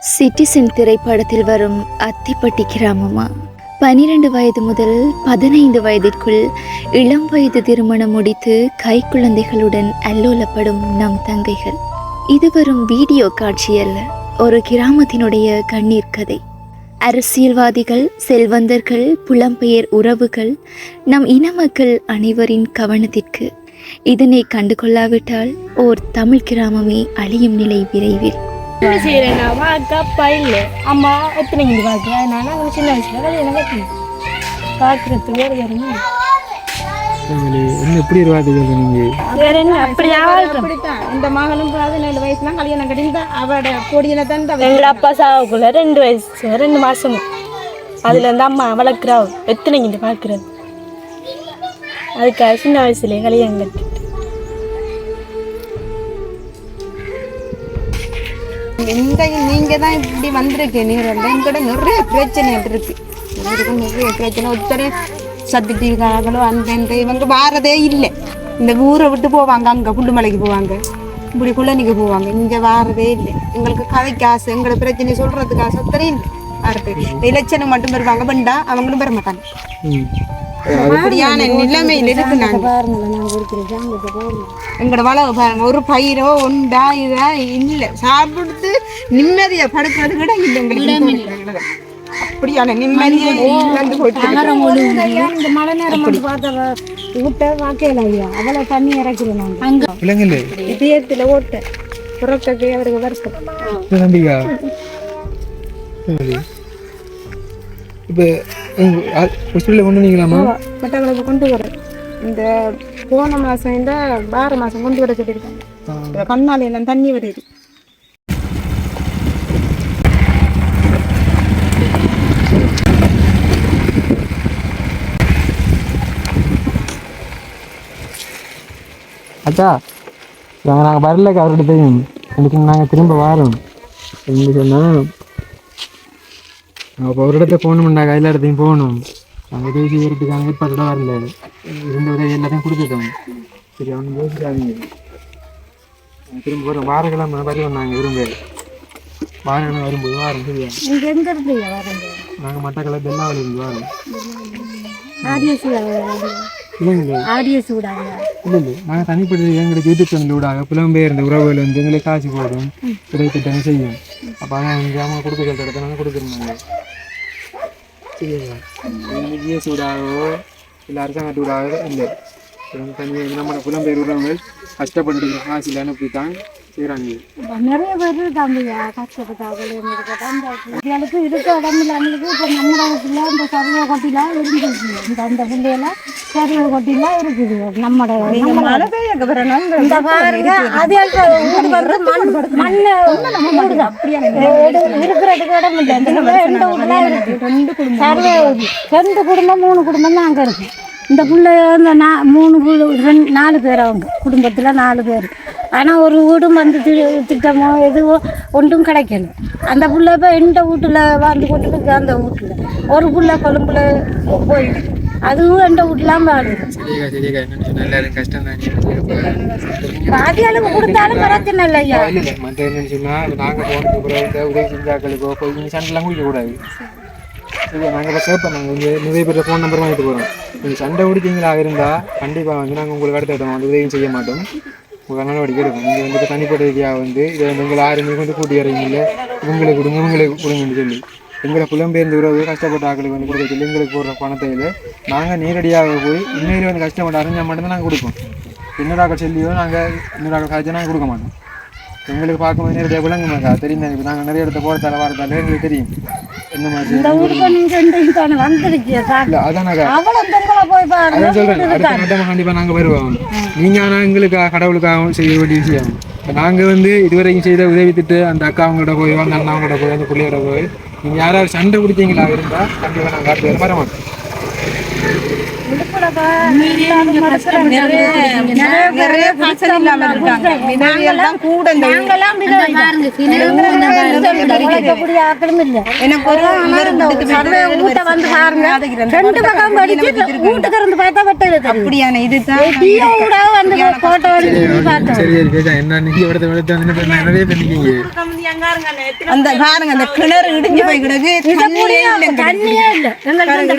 Citizen திரைப்படத்தில் வரும் அத்திப்பட்டி கிராமமா? பனிரெண்டு வயது முதல் பதினைந்து வயதிற்குள் இளம் வயது திருமணம் முடித்து கைக்குழந்தைகளுடன் அல்லோலப்படும் நம் தங்கைகள். இது வரும் வீடியோ காட்சி அல்ல ஒரு கிராமத்தினுடைய கண்ணீர் கதை. அரசியல்வாதிகள் செல்வந்தர்கள் புலம்பெயர் உறவுகள் நம் இன மக்கள் அனைவரின் கவனத்திற்கு இதனை கண்டுகொள்ளாவிட்டால் ஓர் தமிழ் கிராமமே அழியும் நிலை விரைவில். என்ன செய்யறேன்னா அக்கா அப்பா இல்லை அம்மா எத்தனை இங்கே பார்க்க அதனால அவங்க சின்ன வயசுல கல்யாணம் கட்டி பார்க்கறதுக்கு வேறு வேறு ஃபேமிலி என்ன எப்படி ஒரு வேற என்ன அப்படியா அப்படித்தான் இந்த மகளும் பதினேழு வயசுல கல்யாணம் கட்டியிருந்தா அவட கொடியில தான் எங்க அப்பா சாவுக்குள்ள ரெண்டு வயசு ரெண்டு மாசம் அதுல இருந்து அம்மா வளர்க்குறாவ எத்தனை இங்கே பார்க்கறது அதுக்காக சின்ன வயசுலயே கல்யாணம் கட்டி இந்த நீங்க தான் இப்படி வந்திருக்கு நீங்க எங்கட நிறைய பிரச்சனை இருக்கு. எல்லாருக்கும் நிறைய பிரச்சனை. ஒருத்தர் சத்திட்டிருக்காங்களோ அந்த இந்த இவங்க வாரதே இல்லை. இந்த ஊரை விட்டு போவாங்க அங்கே புல்லுமலைக்கு போவாங்க இப்படி குள்ளனிக்கு போவாங்க. இங்கே வாரதே இல்லை. எங்களுக்கு கதைக்கு ஆசை எங்களோட பிரச்சனை சொல்றதுக்கு ஆசை ஒத்தரையும் இல்லை. வாரது இலச்சனை மட்டும் வருவாங்க பண்டா அவங்களும் பெற மாட்டாங்க அப்படியான நிலைமையில இருக்கு நாங்க எங்களோட வளவு பாருங்க. ஒரு பயிரோ ஒண்டா இதா இல்ல. சாப்பிட்டு நிம்மதியா படுக்கிறது கூட இல்ல எங்களுக்கு அப்படியான நிம்மதியை இழந்து போயிட்டு இந்த மழை நேரம் வந்து பார்த்தா விட்ட வாக்கையில ஐயா அவ்வளவு தண்ணி இறக்கிறோம் நாங்க. அங்க. பிள்ளைங்கள இதயத்துல ஓட்ட. புறக்கே அவருக்கு வருஷம் இப்போ ஹாஸ்பிட்டலில் கொண்டு வந்தீங்களாமா மற்றவங்களுக்கு கொண்டு வர இந்த போன மாசம் இந்த வார மாசம் கொண்டு வர சொல்லியிருக்காங்க. இந்த கண்ணால எல்லாம் தண்ணி வருது. அச்சா நாங்கள் நாங்கள் வரலக்கா அவர்கிட்ட தெரியும் எனக்கு நாங்கள் திரும்ப வரோம் என்ன சொன்னால் அப்போ ஒரு இடத்த போகணும்டா எல்லா இடத்தையும் போகணும் நாங்கள் உதவி செய்யறதுக்கான ஏற்பாட்டோட வரல இருந்த உதவி எல்லாத்தையும் கொடுத்துட்டோம் சரி அவனு யோசிக்காதீங்க திரும்ப வரோம் வாரக்கிழமை வருவோம் நாங்கள் விரும்ப வாரக்கிழமை வரும்போது வாரம் சரியா இருந்து நாங்கள் மட்டக்களை வரோம் விடாங்க இல்லை இல்லை நாங்கள் தனிப்பட்ட எங்களுக்கு யூடியூப் சேனல் ஊடாக புலம்பெயர்ந்த உறவுகள் வந்து எங்களுக்கு காசு போடும் உதவி திட்டங்கள் செய்யும் அப்போ அதான் அவங்க கொடுக்க இடத்த நாங்கள் கொடுக்குறோம் சரிங்களா சூடாகவோ ஜிஎஸ் ஊடாகவோ இல்லை அரசாங்கத்து ஊடாகவோ இல்லை நம்ம புலம்பெயர் உறவுகள் கஷ்டப்பட்டு காசு இல்லைன்னு அனுப்பி தான் செய்கிறாங்க நிறைய பேர் இருக்காங்க கஷ்டப்பட்டாங்க எங்களுக்கு இருக்க இடம் இல்லாமலுக்கு இப்போ நம்ம இடத்துல இந்த சர்வ கொட்டிலாம் இருந்துச்சு இந்த அந்த பிள்ளையெல்லாம் சர்வ கொட்டிலாம் இருக்குது. நம்மட வரணும் இந்த பாருங்க அது ஊடு வந்து மண் மண்ணு மூடுதான். எடு- இருக்கிறதுக்கு இடம் இல்லை. இந்த வீட்டுல ரெண்டு வீட்டுலாம் இருக்கு. ரெண்டு குடும்பம் சர்வே ரெண்டு குடும்பம் மூணு குடும்பம் தான் அங்கே இருக்கு. இந்த பிள்ளை இந்த நா மூணு ரெண்டு நாலு பேர் அவங்க. குடும்பத்தில் நாலு பேர். ஆனால் ஒரு வீடும் வந்து திட்டமோ எதுவோ ஒன்றும் கிடைக்கல. அந்த பிள்ளை இப்போ எந்த வீட்டில் வாழ்ந்து கொண்டு இருக்கு அந்த வீட்டில். ஒரு பிள்ளை கொழும்புல போயிடுது அதுவும் எந்த வீட்டுலாம் வாழுது. பாதி அளவு கொடுத்தாலும் பிரச்சனை இல்லையா இல்லை இல்லை மற்ற என்னன்னு சொன்னால் நாங்கள் போனதுக்கு பிறகு இந்த உதவி செஞ்சாக்களுக்கோ போய் சண்டைலாம் குடிக்கக்கூடாது நாங்கள் இப்போ சேவ் பண்ணாங்க இங்கே நிறைய பேர் ஃபோன் நம்பர் வாங்கிட்டு போகிறோம் நீங்கள் சண்டை குடித்தீங்களா இருந்தால் கண்டிப்பாக வந்து நாங்கள் உங்களுக்கு அடுத்த இடம் வந்து உதவியும் செய்ய மாட்டோம். உங்கள் நடவடிக்கை எடுக்கும் நீங்கள் வந்து இப்போ தனிப்பட்ட ரீதியாக வந்து இதை வந்து உங்களை யாருமே கொண்டு கூட்டி வரீங்கல்ல இவங்களை கொடுங்க இவங்களுக்கு கொடுங்கன்னு சொல்லி. எங்களை புலம்பெயர்ந்து உறவு கஷ்டப்பட்ட ஆட்களுக்கு வந்து கொடுக்க சொல்லி எங்களுக்கு போடுற பணத்தையில் நாங்கள் நேரடியாக போய் இன்னொரு வந்து கஷ்டப்பட்டு அறிஞ்சால் மட்டும்தான் நாங்கள் கொடுப்போம். இன்னொரு ஆக்கள் சொல்லியோ நாங்கள் இன்னொரு ஆக்கள் காய்ச்சல் நாங்கள் கொடுக்க மாட்டோம். எங்களுக்கு பார்க்கும்போது நேரடியாக விளங்க மாட்டா தெரியும்? இப்போ நாங்கள் நிறைய இடத்த போகிறதால வரதால எங்களுக்கு தெரியும். என்ன கண்டிப்பாக நாங்கள் வருவோம். நீங்கள் ஆனால் எங்களுக்கு கடவுளுக்காக செய்ய வேண்டிய விஷயம். நாங்கள் வந்து இதுவரைக்கும் செய்த உதவி திட்டு அந்த அக்கா அவங்களோட போய் அந்த அண்ணா அவங்களோட போய் அந்த பிள்ளையோட போய் நீங்கள் யாராவது சண்டை குடித்தீங்களா இருந்தால் கண்டிப்பாக நாங்கள் காட்டு வர மாட்டோம் அந்த பாருங்க. அந்த கிணறு இடிஞ்சு போய் கிடக்கு. தண்ணியே இல்ல. எங்களுக்கு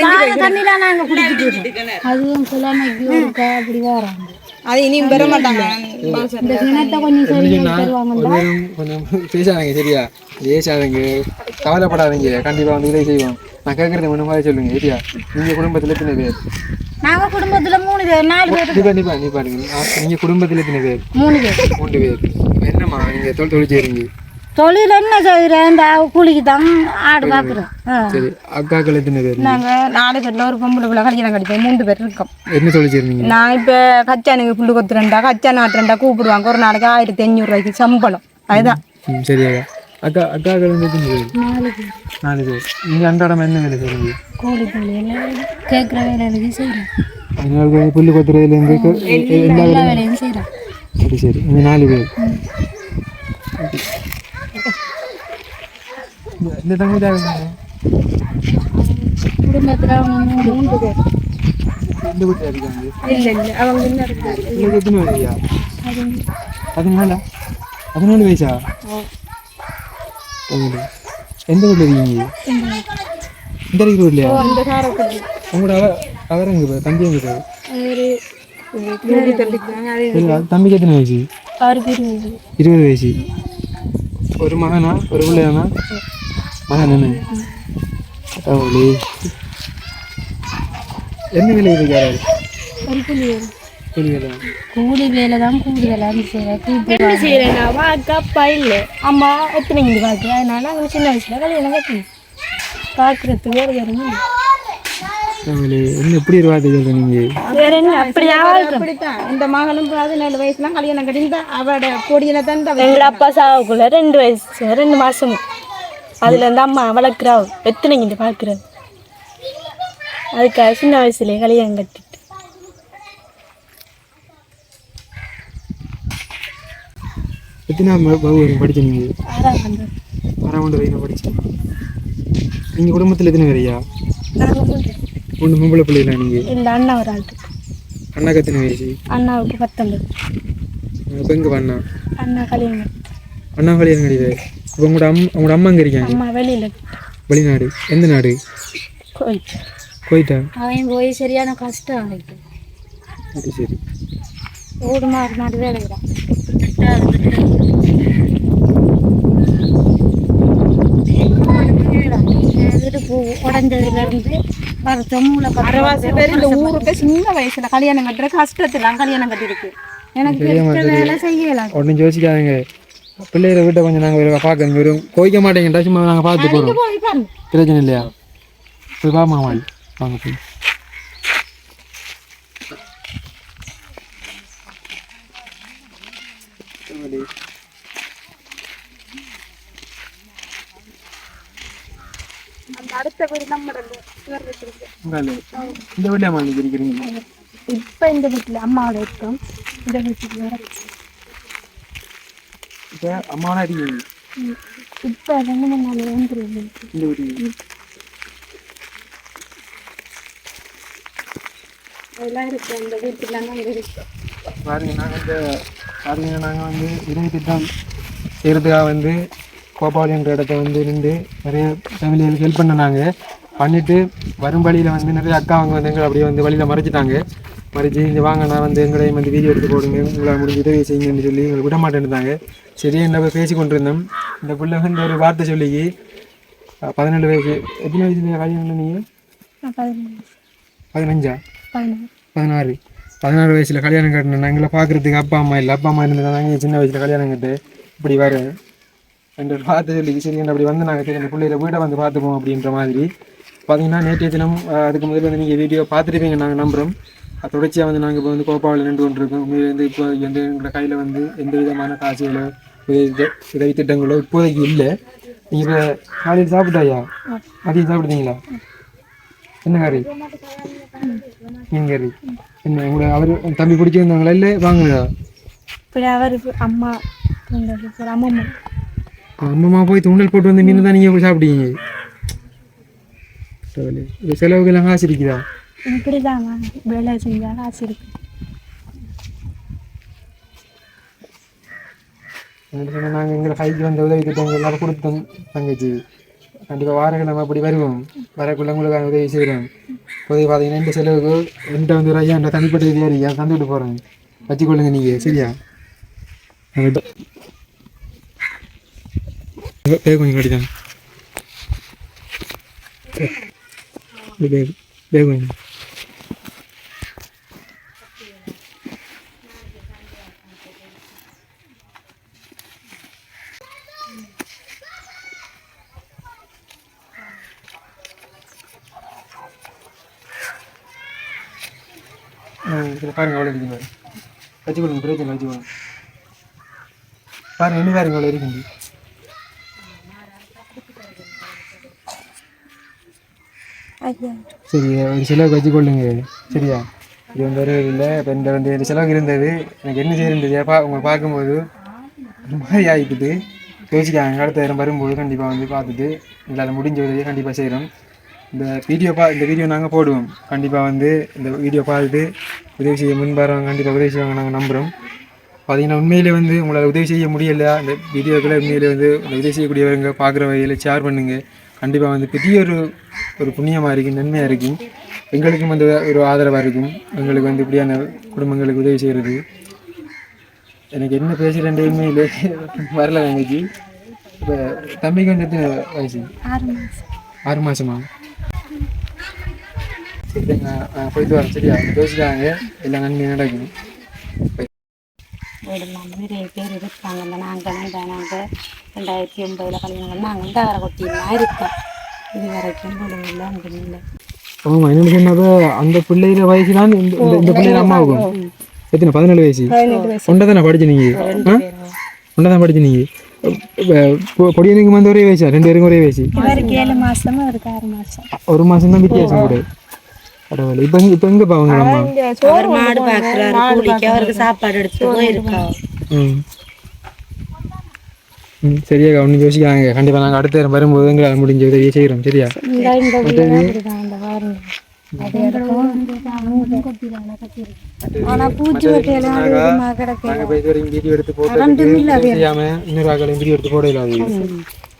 நாங்க குடிச்சிட்டு அதுவும் கிழமைக்கு ஒருக்கா அப்படி வராங்க. அது இனியும் பெற மாட்டாங்க. இந்த கிணத்தை கொஞ்சம் சரி தருவாங்க கொஞ்சம் கொஞ்சம் பேசாதீங்க சரியா? பேசாதீங்க. கவலைப்படாதீங்க. கண்டிப்பா வந்து இதை செய்வோம். நான் கேட்கறது ஒண்ணு மாதிரி சொல்லுங்க சரியா? நீங்க குடும்பத்துல எத்தனை பேர்? நாங்க குடும்பத்துல மூணு பேர் நாலு பேர். கண்டிப்பா நிப்பா நீ பாருங்க நான் நீங்க குடும்பத்துல எத்தனை பேர்? மூணு பேர். மூன்று பேர். என்னம்மா நீங்க தொழில் தொழில் செய்றீங்க? தொழில் என்ன செய்யறேன் இந்த கூலிக்கு தான் ஆடு பார்க்குறோம் சரி அக்காக்கள் எத்தனை பேர் நாங்க நாலு பேர்ல ஒரு பொம்பளை பிள்ளை கல்யாணம் கடிப்போம் மூன்று பேர் இருக்கோம். என்ன தொழில் செய்றீங்க நான் இப்போ கச்சானுக்கு புல்லு கொத்துறேன்டா கச்சா நாட்டுறேன்டா கூப்பிடுவாங்க. ஒரு நாளைக்கு ஆயிரத்தி அஞ்சூறு ரூபாய்க்கு சம்பளம். அதுதான். சரியா அக்கா. அக்காக்கள் நாலு பேர். நாலு பேர். நீங்க அன்றாடம் என்ன வேலை செய்றீங்க? கோழி தொழில் கேட்குற வேலைகளுக்கு செய்கிறோம் அதனால புல்லு கொத்துறதுலேருந்து எல்லா வேலையும் செய்கிறோம் சரி சரி. இந்த நாலு பேர். இந்த- இந்த தங்கி தான் குடும்பத்தில் அவங்க மூணு மூன்று பேர் இந்த வீட்டில் இருக்காங்க இல்ல இல்ல அவங்க இன்னும் இருக்காங்க உங்களுக்கு எத்தனை வயசா பதினாலா பதினாலு வயசா பதினாலு. எந்த வீட்டில் எங்க எங்க மகன் என்ன கடவுளே என்ன வேலை இருக்காரு கூலி வேலை. கூலி வேலை கூலி வேலை தான் கூலி வேலை செய்கிறேன் செய்யறேன்னா அக்கா அப்பா இல்லை. அம்மா எத்தனை இங்கே பார்க்க அதனால அவங்க சின்ன வயசுல கல்யாணம் கட்டி பார்க்கறதுக்கு இல்லை. கடவுளே என்ன எப்படி வார்த்தை சொல்ற நீங்க? வேற என்ன? அப்படியா வாழ்க்கை? அப்படித்தான். இந்த மகளும் பதினேழு வயசுலாம் கல்யாணம் கட்டியிருந்தா அவட பொடியில தான் எங்கள் அப்பா சாவுக்குள்ள ரெண்டு வயசு ரெண்டு மாசம். அதுல இருந்து அம்மா வளர்க்குறா எத்தனை இங்கே பார்க்குறது அதுக்காக சின்ன வயசுலயே கல்யாணம் கட்டிட்டு. எத்தனை வகுப்பு படிச்ச நீங்க? ஆறாம் வரைக்கும் படிச்சேன் நீங்க குடும்பத்துல எத்தனை பேரையா நாங்கள் ஒன்று பொம்பளை பிள்ளைகளா நீங்க? இல்லை அண்ணா ஒரு ஆள் அண்ணாக்கு எத்தனை வயசு? அண்ணாவுக்கு பத்தொன்பது. இப்போ எங்க அண்ணா? அண்ணா கல்யாணம் கட்டி. அண்ணா கல்யாணம் கிடையாது இப்போ உங்களோட அம்மா உங்களோட அம்மா எங்க இருக்காங்க? அம்மா வெளியில. வெளிநாடு. எந்த நாடு? கோயில் போயிட்டா அவன் போய் சரியான கஷ்டம் அவனுக்கு. சரி சரி. ஓடு மாறு மாறு வேலைகிறான் இடுப்பு உடஞ்சதுல இருந்து வருத்தம் மூளை அரைவாசி பேர் இந்த ஊருக்கு சின்ன வயசுல கல்யாணம் கட்டுற கஷ்டத்துல கல்யாணம் கட்டிருக்கு எனக்கு வேலை செய்யலாம் உடனே யோசிக்காதீங்க. பிள்ளைகளை வீட்டை கொஞ்சம் நாங்கள் பார்க்க வெறும் கோய்க்க மாட்டேங்கடா சும்மா நாங்கள் பார்த்து போகிறோம் பிரச்சனை இல்லையா? போய் பாமா வாங்க. வாங்க போய். உங்களே. இந்த வீட்டில் அம்மா நீங்கள் இருக்கிறீங்க? இப்போ இந்த வீட்டில் அம்மாவோட இருக்கோம் இந்த வீட்டுக்கு வேற இப்போ அம்மாவெல்லாம் இருக்கீங்க இப்போ ரெண்டு மூணு நாள் வந்துருது இந்த வீட்டுக்கு அதெல்லாம் இருக்கு அந்த வீட்டில் நாங்கள் இருக்கோம் பாருங்க நாங்கள் இந்த பாருங்க நாங்கள் வந்து இறுதி திட்டம் செய்கிறதுக்காக வந்து கோபாலின்ற இடத்த வந்து நின்று நிறைய ஃபேமிலிகளுக்கு ஹெல்ப் பண்ணனாங்க பண்ணிட்டு வரும் வழியில் வந்து நிறைய அக்கா அவங்க வந்து எங்களை அப்படியே வந்து வழியில் மறைச்சிட்டாங்க. மறைச்சு இங்கே வாங்க நான் வந்து எங்களையும் வந்து வீடியோ எடுத்து போடுங்க. உங்களை முடிஞ்ச உதவி செய்யுங்கன்னு சொல்லி எங்களை விட மாட்டேன்ட்டாங்க சரி என்ன போய் பேசி கொண்டிருந்தோம். இந்த பிள்ளை வந்து ஒரு வார்த்தை சொல்லி அஹ், பதினேழு வயசு எத்தனை வயசுல கல்யாணம் நீங்கள் பதினஞ்சா. பதினாறு. பதினாறு வயசில் கல்யாணம் கட்டினேன் எங்களை பார்க்குறதுக்கு அப்பா அம்மா இல்லை. அப்பா அம்மா இருந்தாங்க நாங்கள் சின்ன வயசில் கல்யாணம் கட்டு. இப்படி வர. ஒரு பார்த்து சொல்லி சரி அப்படி வந்து நாங்கள் சரி அந்த பிள்ளையில வீட்டை வந்து பார்த்துப்போம் அப்படின்ற மாதிரி. பார்த்தீங்கன்னா நேற்றைய தினம் அதுக்கு முதல்ல வந்து நீங்கள் வீடியோ பார்த்துருப்பீங்க நாங்கள் நம்புகிறோம் தொடர்ச்சியாக வந்து நாங்கள் இப்போ வந்து கோப்பாவில் நின்று கொண்டிருக்கோம். உண்மையிலே வந்து இப்போ வந்து எங்களோட கையில் வந்து எந்த விதமான காசுகளோ உதவி திட்டங்களோ இப்போதைக்கு இல்லை. நீங்கள் இப்போ காலையில் சாப்பிட்டாயா? மதியம் சாப்பிடுதீங்களா என்ன கறி? மீன் கறி. என்ன உங்களை அவர் தம்பி பிடிச்சிருந்தாங்களா இல்லை வாங்குதா இப்படி அவர் அம்மா அம்மம்மா. அம்மா போய் தூண்டல் போட்டு வந்து மீன் தான் நீங்கள் போய் சாப்பிட்டீங்க. கடவுளே. இந்த செலவுக்கு எல்லாம் காசு இருக்குதா? இப்படிதான் வேலை செஞ்சா ஆசை இருக்கு. நாங்கள் எங்களை கைக்கு வந்த உதவி திட்டங்கள் எல்லாரும் கொடுத்தோம் தங்கச்சி. கண்டிப்பாக வாரக்கிழமை அப்படி வருவோம். வரக்குள்ள உங்களுக்கு உதவி செய்கிறோம் உதவி பார்த்தீங்கன்னா இந்த செலவுக்கு என்கிட்ட வந்து ஐயா என்ற தனிப்பட்ட ரீதியாக இருக்கு தந்து போகிறேன் வச்சுக்கொள்ளுங்க நீங்கள் சரியா? பேக் கொஞ்சம் கட்டிதான் பேக் பேக் கொஞ்சம் இதில் பாருங்க அவ்வளோ இருக்குது பாருங்க. வச்சுக்கொள்ளுங்க பிரச்சனை வச்சுக்கொள்ளுங்க பாருங்க என்ன பாருங்க அவ்வளோ இருக்குது. சரி ஒரு செலவுக்கு வச்சுக்கொள்ளுங்க சரியா? இது வந்து ஒரு இல்லை இப்போ இந்த வந்து இந்த செலவுக்கு இருந்தது. எனக்கு என்ன செய்யறது பா உங்களை பார்க்கும்போது ஒரு மாதிரி ஆகிட்டுது யோசிக்காங்க அடுத்த நேரம் வரும்போது கண்டிப்பாக வந்து பார்த்துட்டு எங்களால் முடிஞ்ச உதவியை கண்டிப்பாக செய்கிறோம் இந்த வீடியோ பா இந்த வீடியோ நாங்கள் போடுவோம். கண்டிப்பாக வந்து இந்த வீடியோ பார்த்துட்டு உதவி செய்ய முன்பாரவங்க கண்டிப்பாக உதவி செய்வாங்க நாங்கள் நம்புகிறோம் பார்த்தீங்கன்னா உண்மையிலே வந்து உங்களால் உதவி செய்ய முடியல. அந்த வீடியோக்களை உண்மையிலே வந்து இந்த உதவி செய்யக்கூடியவங்க பார்க்குற வகையில் ஷேர் பண்ணுங்கள் கண்டிப்பாக வந்து பெரிய ஒரு ஒரு புண்ணியமாக இருக்கும் நன்மையாக இருக்கும். எங்களுக்கும் வந்து ஒரு ஆதரவாக இருக்கும். எங்களுக்கு வந்து இப்படியான குடும்பங்களுக்கு உதவி செய்கிறது எனக்கு என்ன பேசுகிறேன் உண்மையிலே வரல தங்கச்சி இப்போ தம்பிக்கு வந்து வயசு? ஆறு மாதமா போயிட்டு வரேன் சரியா பேசிட்டாங்க எல்லாம் நன்மை நடக்கும் வீடுலாம் நிறைய பேர் இருக்காங்க இந்த நாங்கள் இந்த நாங்கள் ரெண்டாயிரத்தி ஒன்பதில் கல்யாணம் பண்ணி நாங்கள் இந்த வர கொட்டிலாம் இருக்கோம் இது வரைக்கும் இல்லை அங்கே இல்லை ஆமாம் என்ன அந்த பிள்ளைகிற வயசு தான் இந்த இந்த- இந்த பிள்ளைகிற அம்மாவுக்கும் எத்தனை பதினேழு வயசு ஒன்றை தானே படிச்சு நீங்கள் ஒன்றை தான் படிச்சு நீங்கள் பொடியனுக்கு வந்து ஒரே வயசா ரெண்டு பேருக்கும் ஒரே வயசு மாசம் ஒரு மாதம் தான் வித்தியாசம் கூட பரவாயில்ல. இப்போ இப்போ எங்கே பாவங்க அம்மா? அவர் மாடு பார்க்குறாரு கூலிக்கு. அவருக்கு சாப்பாடு எடுத்துட்டு போயிருக்கோம் ம். ம் சரியா ஒன்றும் யோசிக்காங்க கண்டிப்பாக நாங்கள் அடுத்த நேரம் வரும்போது எங்களால் முடிஞ்ச உதவியை செய்கிறோம் சரியா?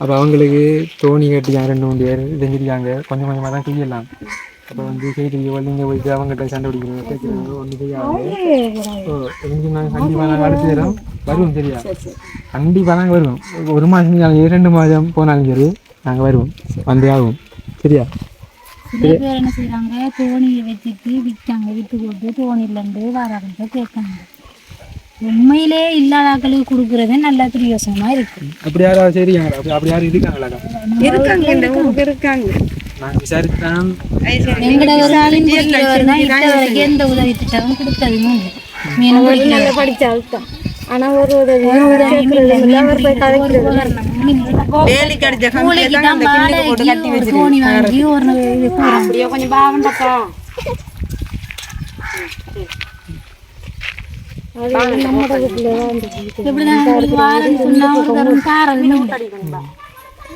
அப்போ அவங்களுக்கு தோணி கட்டியா ரெண்டு மூணு பேர் செஞ்சிருக்காங்க. கொஞ்சம் கொஞ்சமாக தான் செய்யலாம். அப்போ வந்து செய்தி நீங்கள் போயிட்டு அவங்ககிட்ட சண்டை பிடிக்கிறது கேட்குறாங்க ஒன்றும் செய்யாது நாங்கள் கண்டிப்பாக நாங்கள் அடுத்த நேரம் வருவோம் சரியா கண்டிப்பாக நாங்கள் வருவோம் ஒரு மாதம் இரண்டு மாதம் போனாலும் சரி நாங்கள் வருவோம் வந்தே ஆகும் சரியா சில பேர் என்ன செய்யறாங்க தோணியை வச்சுட்டு விற்காங்க விட்டு போட்டு தோணிலேருந்து வராங்க கேட்காங்க உண்மையிலே இல்லாத ஆட்களுக்கு கொடுக்குறதே நல்ல பிரயோசனமா இருக்கு அப்படி யாராவது சரியா அப்படி யாரும் இருக்காங்களாக்கா இருக்காங்க இருக்காங்க நாங்கள் விசாரித்தான். எங்கட ஒரு மீன் பிடிக்கிறவர் தான் இப்ப வரைக்கும் எந்த உதவி திட்டமும் கொடுத்ததுமே இல்லை மீன் பிடிக்கிறவர் படிச்ச அழுத்தம் ஆனா ஒரு உதவி வேலி கடிச்ச கம்பியை தான் அந்த கிண்ணுக்கு போட்டு கட்டி ஒரு தோணி வாங்கி ஒரு இது கூறாங்க அப்படியே கொஞ்சம் பாவண்டப்பா இப்படிதான் உங்களுக்கு வாரம் சொன்னா ஒரு தரம் காரம்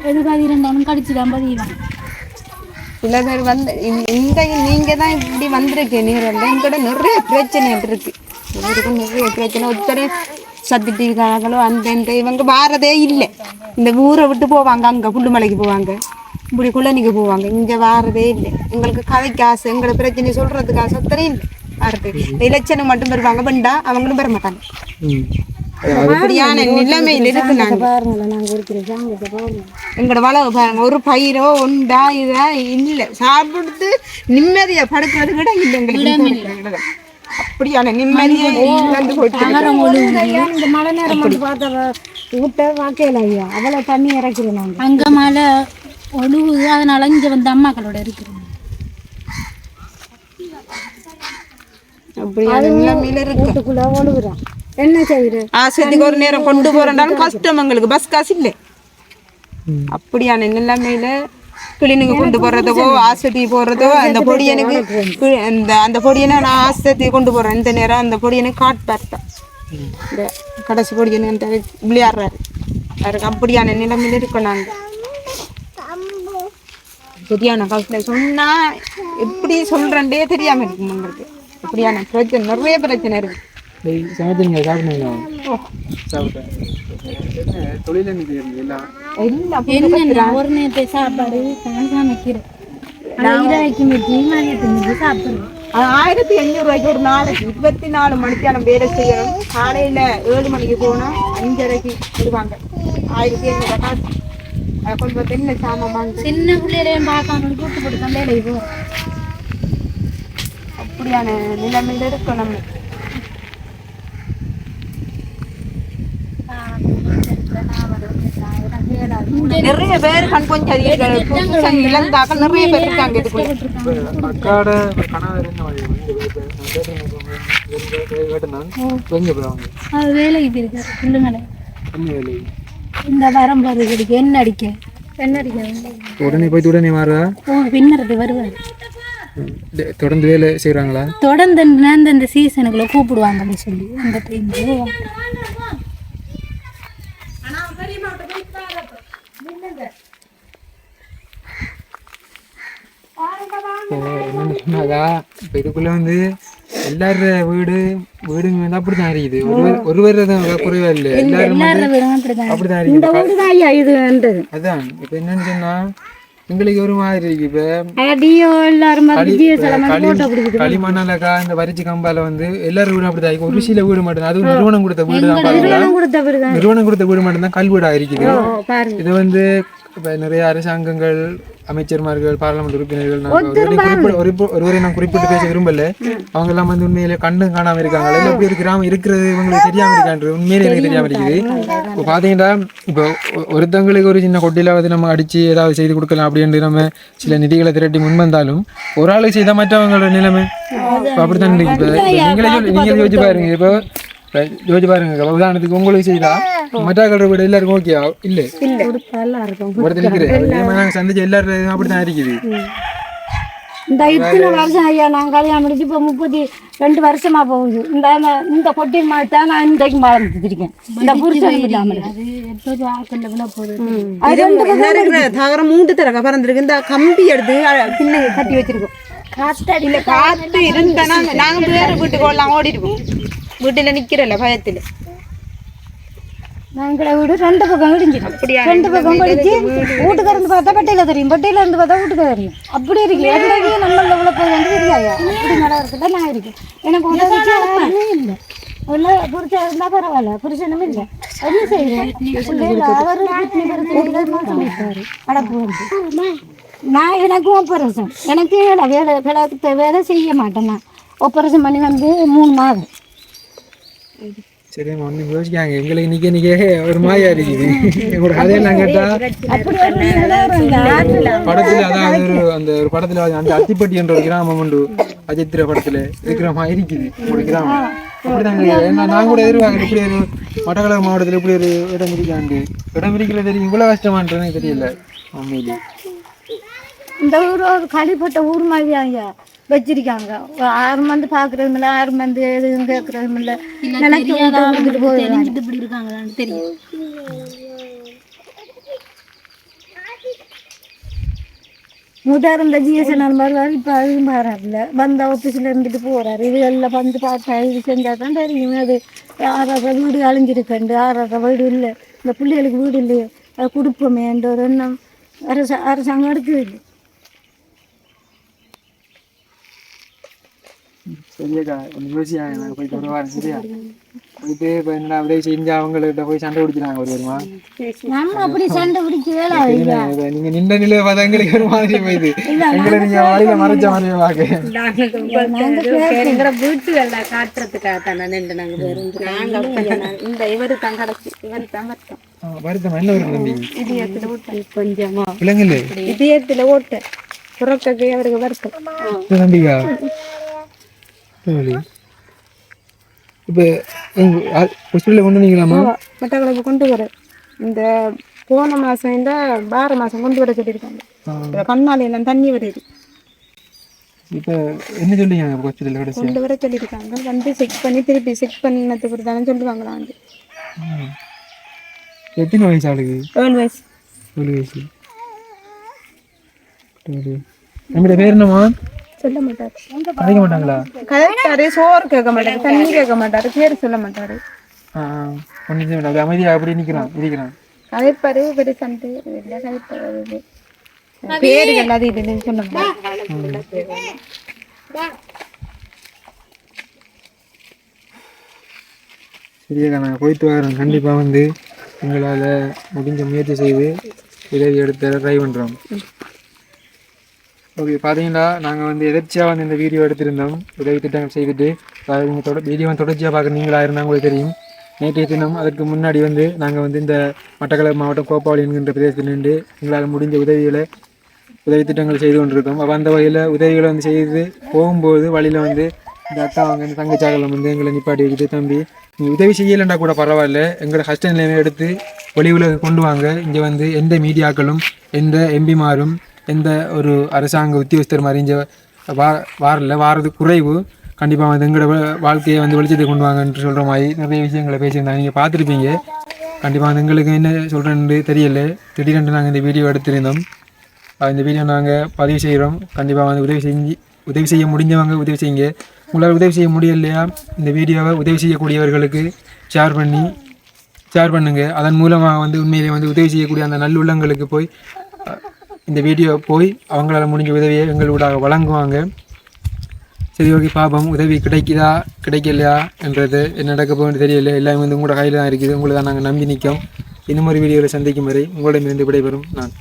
எதுக்கு அது இருந்தாலும் கடிச்சுதான் பதிவாங்க சில பேர் வந்து இந்த- நீங்கள் தான் இப்படி வந்திருக்கீங்க. நீங்க எங்கூட நிறைய பிரச்சனை இருக்கு. இவருக்கும் நிறைய பிரச்சனை. ஒருத்தர் சத்திட்டிருக்காங்களோ அந்த இந்த இவங்க வாரதே இல்லை. இந்த ஊரை விட்டு போவாங்க அங்கே புல்லுமலைக்கு போவாங்க. இப்படி குள்ளனிக்கு போவாங்க. இங்கே வாரதே இல்லை. எங்களுக்கு கதைக்கு ஆசை எங்களோட பிரச்சனை சொல்கிறதுக்கு ஆசை ஒருத்தரே இல்லை. வாரது இலச்சனை மட்டும் வருவாங்க பண்டா அவங்களும் பெற மாட்டாங்க அப்படியான நிலைமையில் இருக்கு எங்களோட வளவு பாருங்க ஒரு பயிரோ உண்டா இதா இல்ல. சாப்பிட்டு நிம்மதியா படுக்கிறது கூட இல்லை எங்களுக்கு அப்படியான நிம்மதியை இந்த மழை நேரம் வந்து பார்த்தா விட்ட வாக்கையில் ஐயா. அவ்வளோ தண்ணி இறக்கிறோம் நாங்கள் அங்க மழை ஒழுகுது அதனால இங்க வந்து அம்மாக்களோட இருக்கிறோம். அப்படியான நிலைமையில இருக்கு. வீட்டுக்குள்ளே ஒழுகுறோம் என்ன செய்யுது? ஆசத்துக்கு ஒரு நேரம் கொண்டு போறோம்னாலும் கஷ்டம் எங்களுக்கு. பஸ் காசு இல்லை. அப்படியான நிலைமையில கிளினிக்கு கொண்டு போறதோ ஆஸ்பத்திரி போறதோ அந்த பொடியனுக்கு கி- அந்த அந்த பொடியனை நான் ஆஸ்பத்திரி கொண்டு போறேன். இந்த நேரம் அந்த பொடியனுக்கு காட் பார்த்தேன் இந்த கடைசி பொடியனு அந்த விளையாடுறாரு. பாருங்க அப்படியான நிலைமையில இருக்கோம் நாங்க. சரியான காலத்துல சொன்னா எப்படி சொல்றேன்டே தெரியாம இருக்கு உங்களுக்கு அப்படியான பிரச்சனை நிறைய பிரச்சனை இருக்கு. டேய், சாப்பிட்டேன். தொழில் எல்லாம் எல்லாம் என்ன ஒரு நேரத்தை சாப்பாடு தான் சமைக்கிறேன். ஆயிரத்தி எண்ணூறு ரூபாய்க்கு ஒரு நாளைக்கு இருபத்தி நாலு மணிக்கான வேலை செய்யணும். காலையில ஏழு மணிக்கு போனா அஞ்சரைக்கு விடுவாங்க ஆயிரத்தி எண்ணூறு காசு. அதை கொண்டு என்ன சாமான் சின்ன பிள்ளைகளையும் பார்க்காம கூட்டு போட்டு தான் வேலைக்கு போகிறோம் அப்படியான நிலைமையில இருக்கோம் நிறைய பேர் கண் கொஞ்சம் இழந்தாக்க நிறைய பேர் இருக்காங்க இதுக்குள்ள. வேலைக்கு போயிருக்காரு பிள்ளைங்களை இந்த வரம்பு கிடைக்க என்ன அடிக்க. என்ன அடிக்க. உடனே போயிட்டு உடனே மாறா ஓ பின்னறது வருவார். தொடர்ந்து வேலை செய்றாங்களா? தொடர்ந்து அந்த சீசனுக்குள்ள கூப்பிடுவாங்கன்னு சொல்லி அந்த டைம்ல இப்போ என்னன்னு சொன்னாக்கா இப்போ இதுக்குள்ள வந்து எல்லார வீடு வீடுங்க வந்து அப்படித்தான் இருக்குது. ஒருவர் ஒருவர் தான் குறைவா இல்லை எல்லாரும் அப்படிதான் இருக்குது. வந்தது அதான் இப்போ என்னன்னு சொன்னா எங்களுக்கு ஒரு மாதிரி இருக்கு இப்போ களிமண்ணாலக்கா இந்த வரிச்சி கம்பால வந்து எல்லாரும் வீடும் அப்படிதான் இருக்கு. ஒரு சில வீடு மட்டும் அதுவும் நிறுவனம் கொடுத்த வீடு தான் நிறுவனம் கொடுத்த வீடு மட்டும்தான் கல் வீடா இருக்குது. இது வந்து இப்ப நிறைய அரசாங்கங்கள் அமைச்சர்மார்கள் பாராளுமன்ற உறுப்பினர்கள் ஒருவரை குறிப்பிட- ஒரு ஒருவரை நான் குறிப்பிட்டு பேச விரும்பல. அவங்க எல்லாம் வந்து உண்மையிலே கண்டும் காணாம இருக்காங்க இல்ல இப்படி ஒரு கிராமம் இருக்கிறது இவங்களுக்கு தெரியாம இருக்கான்றது உண்மையிலே எனக்கு தெரியாம இருக்குது. இப்போ பாத்தீங்கன்னா இப்போ ஒ- ஒருத்தங்களுக்கு ஒரு சின்ன கொட்டிலாவது நம்ம அடிச்சு ஏதாவது செய்து கொடுக்கலாம் அப்படின்னு நம்ம சில நிதிகளை திரட்டி முன் வந்தாலும் ஒரு ஆளுக்கு செய்த மற்றவங்களோட நிலைமை இப்போ அப்படித்தான் நீங்களே நீங்களே யோசிச்சு பாருங்க. இப்போ யோசிச்சு பாருங்க. உதாரணத்துக்கு உங்களுக்கு செய்தா எல்லாருக்கும். ஓகே இல்ல. நல்லா இருக்கும் ஒருத்தர் இருக்கிறேன் நாங்க சந்திச்ச எல்லாரும் அப்படித்தான் இருக்குது. இந்த இத்தனை வருஷம் ஐயா நான் கல்யாணம் முடிச்சு இப்போ முப்பத்தி ரெண்டு வருஷமா போகுது. இந்த இந்த கொட்டி மாதிரி தான் நான் இன்றைக்கு வளர்ந்துருக்கேன் இந்த புருஷன் இல்லாமல் மூன்று தடவை பறந்துருக்கு இந்த கம்பி எடுத்து பின்ன கட்டி வச்சிருக்கோம். இல்ல காத்து இருந்தா நாங்க வேற வீட்டுக்கு எல்லாம் ஓடி இருக்கோம் வீட்டுல நிக்கிறல பயத்துல. நாங்கள வீடு ரெண்டு பக்கம் இடிஞ்சிடும் ரெண்டு பக்கம் படிச்சு வீட்டுக்கு இருந்து பார்த்தா பெட்டையில தெரியும் பெட்டையில இருந்து பார்த்தா வீட்டுக்கு தெரியும் அப்படி இருக்கு என்னைக்கு நம்ம உள்ள போய் வந்து தெரியாயா அப்படி நடக்கிறதுல நான் இருக்கேன் எனக்கு உதவி யாருமே இல்லை உள்ள புருஷன் இருந்தா பரவாயில்ல புருஷனும் இல்லை என்ன செய்யறேன் பிள்ளைங்க அவரு கிட்னி பரிசு சொல்லிட்டாரு அடப்பு வந்து நான் எனக்கும் ஆப்பரேஷன் எனக்கு வேலை வேலை வேலை வேலை செய்ய மாட்டேன் நான் ஆப்பரேஷன் பண்ணி வந்து மூணு மாதம் சரி ஒண்ணு யோசிக்காங்க எங்களுக்கு இன்னைக்கு நிக்க ஒரு மாயா இருக்குது எங்களோட கதையெல்லாம் கேட்டா அப்படி ஒரு படத்துல அதாவது ஒரு அந்த ஒரு படத்துல அந்த அத்திப்பட்டி என்ற ஒரு கிராமம் உண்டு. அஜித்ர படத்துல இருக்கிற மாதிரி இருக்குது. ஒரு கிராமம். அப்படிதாங்க. நான் கூட எதிர்வாங்க இப்படி ஒரு மட்டக்களப்பு மாவட்டத்தில் இப்படி ஒரு இடம் இருக்காண்டு. இடம் இருக்கிற தெரியும். இவ்வளோ கஷ்டமான்றது எனக்கு தெரியல. உண்மையிலே. இந்த ஊர் ஒரு களிப்பட்ட ஊர் மாதிரி வச்சிருக்காங்க. ஆறு மந்த் பாக்குறதும் இல்லை ஆறு மந்த் எதுவும் கேட்கறதும் இல்லை. போயிடுறாங்க தெரிஞ்சுட்டு இப்படி இருக்காங்களான்னு தெரியும் முதல் இருந்த ஜிஎஸ்என்ஆர் வருவார் இப்போ அதுவும் வராதுல வந்த ஆஃபீஸில் இருந்துட்டு போகிறாரு இது எல்லாம் வந்து பார்த்தா இது செஞ்சால் தான் தெரியும். அது ஆறாவது வீடு அழிஞ்சிருக்கண்டு ஆறாவது வீடு இல்லை. இந்த பிள்ளைகளுக்கு வீடு இல்லையே அது கொடுப்போமேன்ற ஒரு எண்ணம் அரச அரசாங்கம் எடுக்குது சரியாக்கா ஒன்று யோசிச்சாங்க நாங்கள் போயிட்டு ஒரு வாரம் சரியா போயிட்டு இப்போ என்னடா அப்படியே செஞ்சு அவங்கள்ட்ட போய் சண்டை பிடிச்சினாங்க ஒரு வருமா நம்ம அப்படி சண்டை பிடிக்கவே என்ன இது, நீங்க நின்ற நிலையை பார்த்தா எங்களுக்கு ஒரு மாதிரி போயிது எங்களை நீங்க வழியில மறைச்ச மாதிரி பாக்க எங்கிற வீட்டுகள்ல காட்டுறதுக்காக தானே நின்று நாங்க வேறு நாங்க அப்படியே நான் இந்த இவரு தான் இவரு தான் வருத்தம் வருத்தம் என்ன வருது தம்பி இதயத்துல ஓட்ட கொஞ்சமா பிள்ளைங்களே இதயத்துல ஓட்ட புறக்கவே அவருக்கு வருத்தம் சரி. இப்ப ஹாஸ்பிட்டலில் கொண்டு வந்தீங்களாமா மட்டக்களப்பு கொண்டு வர இந்த போன மாசம் இந்த பார மாசம் கொண்டு வர சொல்லியிருக்காங்க. கண்ணால எல்லாம் தண்ணி வருது. இப்ப என்ன சொல்றீங்க ஹாஸ்பிட்டலில் கடைசி கொண்டு வர சொல்லியிருக்காங்க. வந்து செக் பண்ணி திருப்பி செக் பண்ணதுக்கு தானே சொல்லுவாங்களா வந்து. எத்தனை வயசு ஆளுக்கு? ஏழு வயசு. ஏழு வயசு. சரி. நம்முடைய பேர் என்னம்மா? சொல்ல மாட்டாரு. கதைக்க மாட்டாங்களா? கதைக்காரு சோறு கேட்க மாட்டாரு தண்ணி கேட்க மாட்டாரு பேர் சொல்ல மாட்டாரு. ஒன்றும் செய்ய மாட்டாங்க அமைதியாக அப்படி நிற்கிறான் இருக்கிறான் கதைப்பாரு பெரிய சண்டை இல்லை கதைப்பாரு பேர்கள் அது இதுன்னு மாட்டாரு சரியாக்கா நாங்கள் போயிட்டு வரோம் கண்டிப்பாக வந்து எங்களால் முடிஞ்ச முயற்சி செய்து உதவி எடுத்து ட்ரை பண்ணுறோம் ஓகே பார்த்தீங்கன்னா நாங்கள் வந்து எதர்ச்சியாக வந்து இந்த வீடியோ எடுத்திருந்தோம். உதவி திட்டங்கள் செய்துட்டு அதாவது நீங்கள் தொட வீடியோ தொடர்ச்சியாக பார்க்குறீங்களா இருந்தால் உங்களுக்கு தெரியும். நேற்றைய தினம் அதற்கு முன்னாடி வந்து நாங்கள் வந்து இந்த மட்டக்களப்பு மாவட்டம் கோப்பாவளி என்கின்ற பிரதேசத்தில் நின்று எங்களால் முடிஞ்ச உதவிகளை உதவி திட்டங்கள் செய்து கொண்டிருக்கோம். அப்போ அந்த வகையில் உதவிகளை வந்து செய்து போகும்போது வழியில் வந்து இந்த அக்கா அவங்க இந்த தங்கச்சாகலம் வந்து எங்களை நிப்பாட்டி வச்சுட்டு தம்பி நீ உதவி செய்யலைன்னா கூட பரவாயில்ல. எங்களோட கஷ்ட நிலைமை எடுத்து ஒளி உலக கொண்டு வாங்க. இங்கே வந்து எந்த மீடியாக்களும் எந்த எம்பிமாரும் எந்த ஒரு அரசாங்க உத்தியோகஸ்தர் மாதிரி வா வாரில் வாரது குறைவு கண்டிப்பாக வந்து எங்களோட வாழ்க்கையை வந்து வெளிச்சத்தை கொண்டு வாங்கன்னு சொல்கிற மாதிரி நிறைய விஷயங்களை பேசியிருந்தாங்க. நீங்கள் பார்த்துருப்பீங்க. கண்டிப்பாக வந்து எங்களுக்கு என்ன சொல்கிறேன்னு தெரியல. திடீரென்று நாங்கள் இந்த வீடியோ எடுத்திருந்தோம். இந்த வீடியோ நாங்கள் பதிவு செய்கிறோம் கண்டிப்பாக வந்து உதவி செஞ்சு உதவி செய்ய முடிஞ்சவங்க உதவி செய்யுங்க. உங்களால் உதவி செய்ய முடியலையா? இந்த வீடியோவை உதவி செய்யக்கூடியவர்களுக்கு ஷேர் பண்ணி ஷேர் பண்ணுங்கள் அதன் மூலமாக வந்து உண்மையிலே வந்து உதவி செய்யக்கூடிய அந்த நல்லுள்ளங்களுக்கு போய் இந்த வீடியோ போய் அவங்களால முடிஞ்ச உதவியை எங்களோட வழங்குவாங்க. சரி ஓகே பாபம் உதவி கிடைக்குதா கிடைக்கலையா என்றது என்ன நடக்க போகுதுன்னு தெரியல. எல்லாமே வந்து உங்களோட கையில் தான் இருக்குது. உங்களை தான் நாங்கள் நம்பி நிற்கோம். இன்னும் ஒரு வீடியோவில் சந்திக்கும் வரை உங்களிடமிருந்து விடைபெறும். நான்